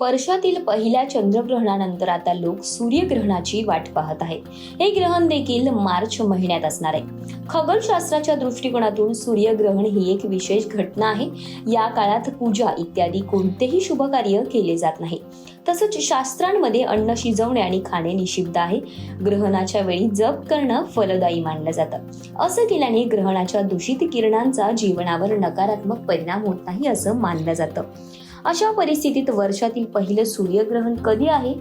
वर्षातील पहिल्या चंद्रग्रहणानंतर आता लोक सूर्यग्रहणाची वाट पाहत आहेत. हे ग्रहण देखील मार्च महिन्यात असणार आहे. खगोलशास्त्राच्या दृष्टिकोनातून सूर्यग्रहण ही एक विशेष घटना आहे. या काळात पूजा इत्यादी कोणतेही शुभ कार्य केले जात नाही. तसंच शास्त्रांमध्ये अन्न शिजवणे आणि खाणे निषिद्ध आहे. ग्रहणाच्या वेळी जप करणं फलदायी मानलं जातं. असं केल्याने ग्रहणाच्या दूषित किरणांचा जीवनावर नकारात्मक परिणाम होत नाही असं मानलं जातं. अशा परिस्थितीत वर्षातील पहिलं सूर्यग्रहण कधी आहे?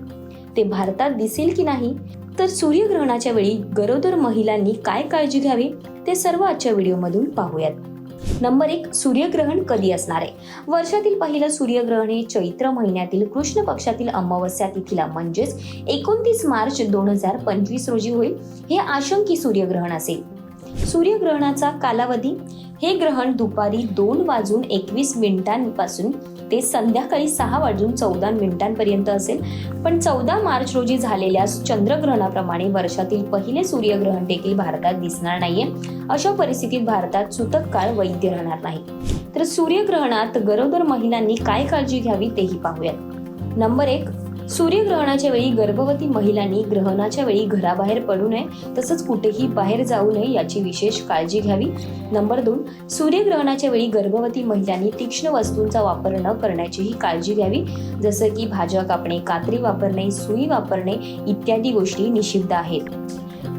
ते भारतात दिसेल की नाही? तर सूर्यग्रहणाच्या वेळी गरोदर महिलांनी काय काळजी घ्यावी? ते सर्व आजच्या व्हिडिओमधून पाहूयात. नंबर एक सूर्यग्रहण कधी असणार आहे? वर्षातील पहिलं सूर्यग्रहण हे चैत्र महिन्यातील कृष्ण पक्षातील अमावस्या तिथीला म्हणजेच एकोणतीस मार्च दोन हजार पंचवीस रोजी होईल. हे आशंकी सूर्यग्रहण असेल. सूर्यग्रहणाचा कालावधी हे ग्रहण दुपारी दोन वाजून एकवीस मिनिटांपासून ते संध्याकाळी सहा वाजून चौदा मिनिटांपर्यंत असेल. पण चौदा मार्च रोजी झालेल्या चंद्रग्रहणाप्रमाणे वर्षातील पहिले सूर्यग्रहण देखील भारतात दिसणार नाहीये. अशा परिस्थितीत भारतात सुतक काळ वैद्य राहणार नाही. तर सूर्यग्रहणात गरोदर महिलांनी काय काळजी घ्यावी तेही पाहूयात. नंबर एक सूर्यग्रहणाच्या वेळी गर्भवती महिलांनी ग्रहणाच्या वेळी घराबाहेर पडू नये तसंच कुठेही बाहेर जाऊ नये याची विशेष काळजी घ्यावी. नंबर दोन सूर्यग्रहणाच्या वेळी गर्भवती महिलांनी तीक्ष्ण वस्तूंचा वापर न करण्याचीही काळजी घ्यावी. जसं की भाज्या कापणे कात्री वापरणे सुई वापरणे इत्यादी गोष्टी निषिद्ध आहेत.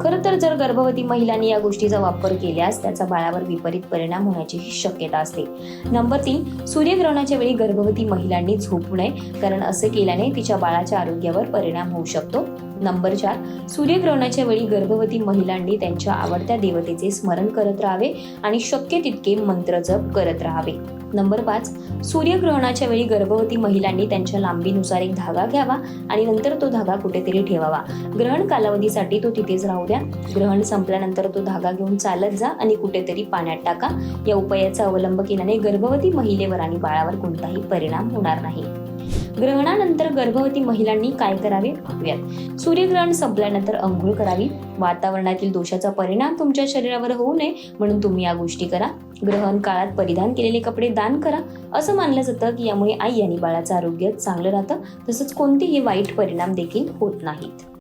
खरं तर जर गर्भवती महिलांनी या गोष्टीचा वापर केल्यास त्याचा बाळावर विपरीत परिणाम होण्याचीही शक्यता असते. नंबर तीन सूर्यग्रहणाच्या वेळी गर्भवती महिलांनी झोपू नये कारण असे केल्याने तिच्या बाळाच्या आरोग्यावर परिणाम होऊ शकतो. नंबर चार सूर्यग्रहणाच्या वेळी गर्भवती महिलांनी त्यांच्या आवडत्या देवतेचे स्मरण करत राहावे आणि शक्य तितके मंत्र जप करत राहावे. नंबर पाच सूर्यग्रहणाच्या वेळी गर्भवती महिलांनी त्यांच्या लांबीनुसार एक धागा घ्यावा आणि नंतर तो धागा कुठेतरी ठेवावा. ग्रहण कालावधीसाठी तो तिथेच राहू द्या. ग्रहण संपल्यानंतर तो धागा घेऊन चालत जा आणि कुठेतरी पाण्यात टाका. या उपायाचा अवलंब केल्याने गर्भवती महिलेवर आणि बाळावर कोणताही परिणाम होणार नाही. ग्रहणानंतर गर्भवती महिलांनी काय करावे? पाहूयात. सूर्यग्रहण संपल्यानंतर अंघोळ करावी. वातावरणातील दोषाचा परिणाम तुमच्या शरीरावर होऊ नये म्हणून तुम्ही या गोष्टी करा. ग्रहण काळात परिधान केलेले कपडे दान करा. असं मानलं जातं की यामुळे आई आणि बाळाचं आरोग्य चांगलं राहतं. तसंच कोणतेही वाईट परिणाम देखील होत नाहीत.